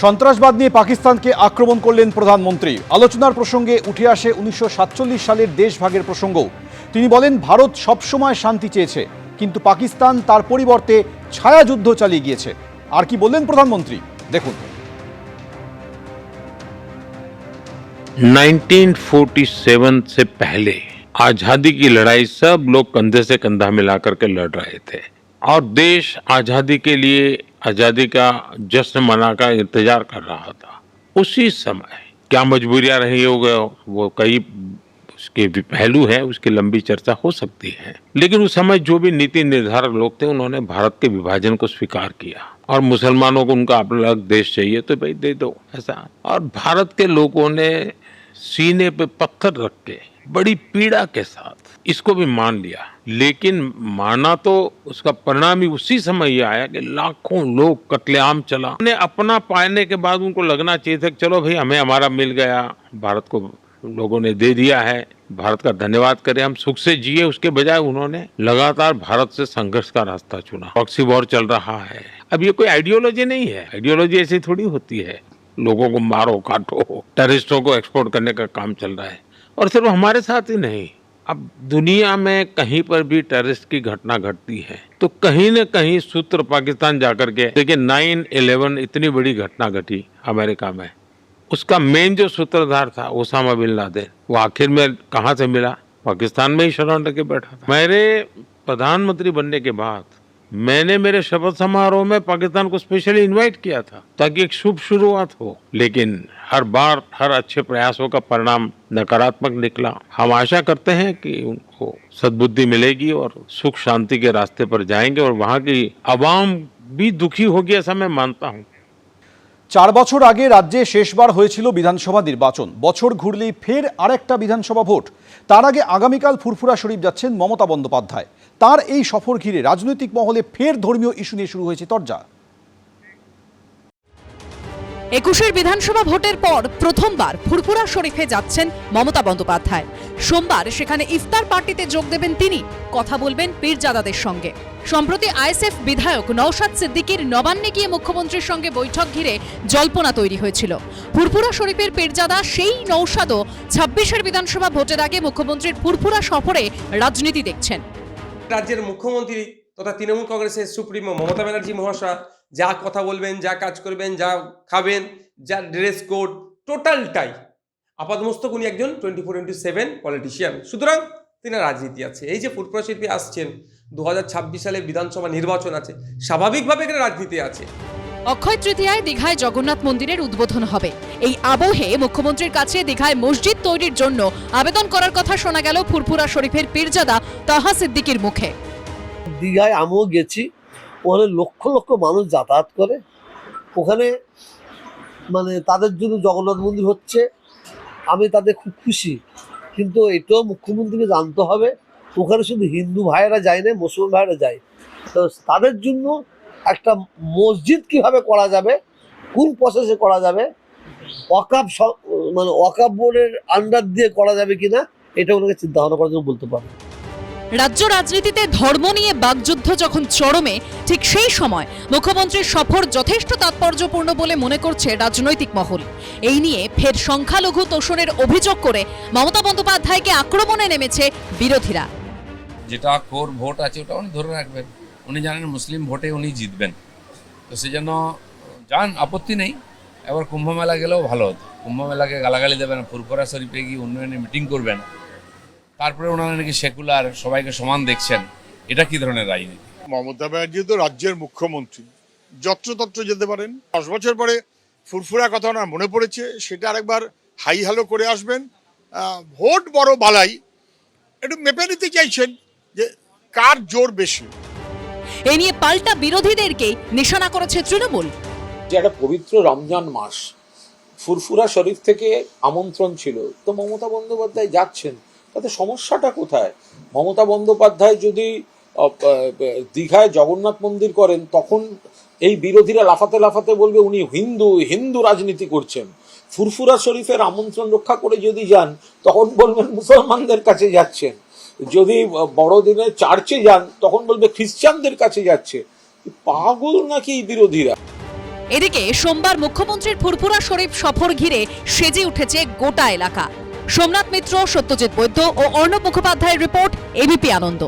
সন্ত্রাসবাদ নিয়ে পাকিস্তানকে আক্রমণ করলেন প্রধানমন্ত্রী আলোচনার প্রসঙ্গে উঠে আসে উনিশশো সালের দেশভাগের প্রসঙ্গও তিনি বলেন ভারত সবসময় শান্তি চেয়েছে কিন্তু পাকিস্তান তার পরিবর্তে ছায়াযুদ্ধ চালিয়ে গিয়েছে আর কি বললেন প্রধানমন্ত্রী দেখুন 1947 से पहले आजादी की लड़ाई सब लोग कंधे से कंधा मिलाकर के लड़ रहे थे और देश आजादी के लिए आज़ादी का जश्न मना का इंतज़ार कर रहा था। उसी समय क्या मजबूरियाँ रही हो गए वो कई उसके पहलू है, उसकी लंबी चर्चा हो सकती है। लेकिन उस समय जो भी नीति निर्धारक लोग थे, उन्होंने भारत के विभाजन को स्वीकार किया। और मुसलमानों को उनका अपना अलग देश चाहिए तो भाई दे दो, ऐसा। और भारत के लोगों ने सीने पे पत्थर रख के, बड़ी पीड़ा के साथ इसको भी मान लिया। लेकिन माना तो उसका परिणाम ही उसी समय ये आया कि लाखों लोग कत्लेआम चला। उन्हें अपना पाने के बाद उनको लगना चाहिए था चलो भाई, हमें हमारा मिल गया, भारत को लोगों ने दे दिया है, भारत का धन्यवाद करें, हम सुख से जिए। उसके बजाय उन्होंने लगातार भारत से संघर्ष का रास्ता चुना। प्रॉक्सी वॉर चल रहा है। अब ये कोई आइडियोलॉजी नहीं है। आइडियोलॉजी ऐसी थोड़ी होती है। लोगों को मारो, काटो। टेररिस्टों को एक्सपोर्ट करने का काम चल रहा है। और सिर्फ़ हमारे साथ ही नहीं, अब दुनिया में कहीं पर भी टेररिस्ट की घटना घटती है तो कहीं न कहीं सूत्र पाकिस्तान जाकर के, देखिए नाइन इलेवन इतनी बड़ी घटना घटी अमेरिका में। उसका मेन जो सूत्रधार था, ओसामा बिन लादेन, वो आखिर में कहाँ से मिला? पाकिस्तान में ही शरण लेके बैठा था। मेरे प्रधानमंत्री बनने के बाद मैंने मेरे शपथ समारोह में पाकिस्तान को स्पेशली इनवाइट किया था, ताकि एक शुभ शुरुआत हो। लेकिन हर बार हर अच्छे प्रयासों का परिणाम नकारात्मक निकला। हम आशा करते हैं कि उनको सद्बुद्धि मिलेगी और सुख शांति के रास्ते पर जाएँगे और वहाँ की आवाम भी दुखी होगी ऐसा मैं मानता हूँ। চার বছর আগে রাজ্যে শেষবার হয়েছিল বিধানসভা নির্বাচন। বছর ঘুরলেই ফের আরেকটা বিধানসভা ভোট। তার আগে আগামীকাল ফুরফুরা শরীফ যাচ্ছেন মমতা বন্দ্যোপাধ্যায়। তার এই সফর ঘিরে রাজনৈতিক মহলে ফের ধর্মীয় ইস্যু নিয়ে শুরু হয়েছে তরজা একুশের বিধানসভা ভোটের পর প্রথমবার ফুরফুরা শরীফে যাচ্ছেন মমতা বন্দ্যোপাধ্যায়। সোমবার সেখানে ইফতার পার্টিতে যোগ দেবেন তিনি। কথা বলবেন পীরজাদাদের সঙ্গে। সম্প্রতি আইএসএফ বিধায়ক নওশাদ সিদ্দিকীর নবান্নে গিয়ে মুখ্যমন্ত্রীর সঙ্গে বৈঠক ঘিরে জল্পনা তৈরি হয়েছিল। ফুরফুরা শরীফের পীরজাদা সেই নৌসাদও ছাব্বিশের বিধানসভা ভোটের আগে মুখ্যমন্ত্রীর ফুরফুরা সফরে রাজনীতি দেখছেন। রাজ্যের মুখ্যমন্ত্রী তথা তৃণমূল কংগ্রেসের সুপ্রিমো মমতা ব্যানার্জি মহাশয় যা কথা বলবেন যা কাজ করবেন যা খাবেন যা ড্রেস কোড টোটালটাই আপাতমস্তক উনি একজন twenty four into seven politician সুতরাং তিনি রাজনীতি আছে। এই যে ফুটবল শিল্পী আসছেন দুহাজার ছাব্বিশ সালে বিধানসভা নির্বাচন আছে স্বাভাবিকভাবে এখানে রাজনীতি আছে। অক্ষয় তৃতীয়ায় দীঘায় জগন্নাথ মন্দিরের উদ্বোধন হবে। এই আবহে মুখ্যমন্ত্রীর কাছে দীঘায় মসজিদ তৈরির জন্য আবেদন করার কথা শোনা গেল ফুরফুরা শরীফের পীরজাদা তাহা সিদ্দিকির মুখে। দীঘায় আমিও গেছি। ওখানে লক্ষ লক্ষ মানুষ যাতায়াত করে। ওখানে মানে তাদের জন্য জগন্নাথ মন্দির হচ্ছে। আমি তাদের খুব খুশি। কিন্তু এটাও মুখ্যমন্ত্রীকে জানতে হবে, ওখানে শুধু হিন্দু ভাইয়েরা যায় না মুসলমান ভাইয়েরা যায়। তো তাদের জন্য একটা মসজিদ কীভাবে করা যাবে, কোন প্রসেসে করা যাবে স- মানে ওয়াকাব বোর্ডের আন্ডার দিয়ে করা যাবে কিনা, এটা ওনাকে চিন্তা ভাবনা করার জন্য বলতে পারে রাজ্য রাজনীতিতে ধর্ম নিয়ে বাগযুদ্ধ যখন চরমে, ঠিক সেই সময় মুখ্যমন্ত্রীর সফর যথেষ্ট তাৎপর্যপূর্ণ বলে মনে করছে রাজনৈতিক মহল। এই নিয়ে ফের সংখ্যালঘু তোষণের অভিযোগ করে মমতা বন্দ্যোপাধ্যায়কে আক্রমণে নেমেছে বিরোধীরা। যেটা কোর ভোট আছে ওটা উনি ধরে রাখবেন। উনি জানেন মুসলিম ভোটে উনি জিতবেন। তো সেজন্য যান, আপত্তি নেই। এবার কুম্ভ মেলা গেলেও ভালো হতো। কুম্ভ মেলাকে গালাগালি দেবেন, ফুরফুরা শরীফে গিয়ে উন্নয়নে মিটিং করবেন। তারপরে ওনারা নাকি সেকুলার সবাইকে সমান দেখছেন। এটা কি ধরনের রাজনীতি? মমতা ব্যানার্জি তো রাজ্যের মুখ্যমন্ত্রী। যত্রতত্র যেতে পারেন। দশ বছর পরে ফুরফুরা কথা ওনার মনে পড়েছে সেটা আরেকবার হাই হ্যালো করে আসবেন। ভোট বড় বালাই। একটু মেপে নিতে চাইছেন যে কার জোর বেশি। এ নিয়ে পাল্টা বিরোধীদেরকে নিশানা করেছে তৃণমূল। যে একটা পবিত্র রমজান মাস ফুরফুরা শরীফ থেকে আমন্ত্রণ ছিল। তো মমতা বন্দ্যোপাধ্যায় যাচ্ছেন। তাতে সমস্যাটা কোথায়? মমতা বন্দ্যোপাধ্যায় যদি দীঘায় জগন্নাথ মন্দির করেন, তখন এই বিরোধীরা লাফাতে লাফাতে বলবে উনি হিন্দু হিন্দু রাজনীতি করছেন। ফুরফুরা শরীফের আমন্ত্রণ রক্ষা করে যদি যান, তখন বলবেন মুসলমানদের কাছে যাচ্ছেন। যদি বড়দিনে চার্চে যান, তখন বলবে খ্রিস্টানদের কাছে যাচ্ছে। পাগল নাকি বিরোধীরা? এদিকে সোমবার মুখ্যমন্ত্রীর ফুরফুরা শরীফ সফর ঘিরে সেজে উঠেছে গোটা এলাকা। সোমনাথ মিত্র সত্যজিৎ বৈদ্য ও অর্ণব মুখোপাধ্যায়ের রিপোর্ট এবিপি আনন্দ।